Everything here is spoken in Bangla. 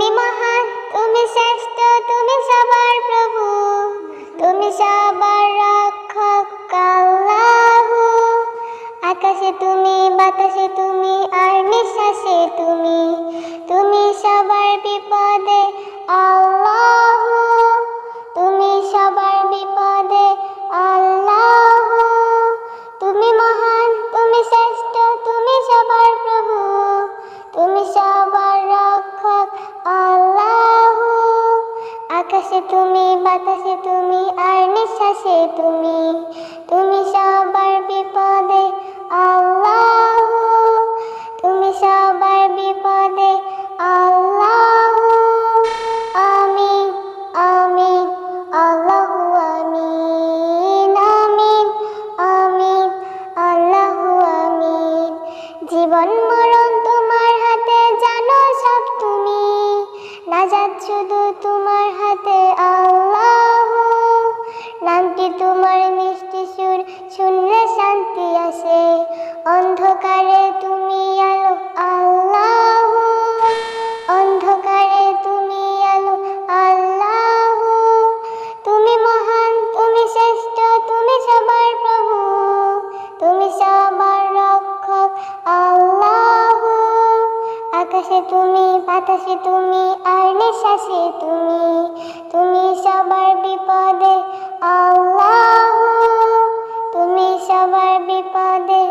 তুমি মহান, তুমি শ্রেষ্ঠ, তুমি সবার প্রভু। তুমি সবার রক্ষক আকাশে তুমি, বাতাসে তুমি, আর নিঃশ্বাসে তুমি। আকাশে তুমি, বাতাসে তুমি, আর নিঃশ্বাসে তুমি। তুমি সবার বিপদে, আল্লাহু। তুমি সবার বিপদে, আল্লাহু। আমিন আমিন আল্লাহু, আমিন আমিন আমিন, আল্লাহু, আমিন। জীবন মরণ তোমার হাতে, জানো সব তুমি। নাজাত শুধু তোমার আকাশে তুমি বাতাসে তুমি আর নিঃশ্বাসে তুমি তুমি সবার বিপদে আল্লাহ তুমি সবার বিপদে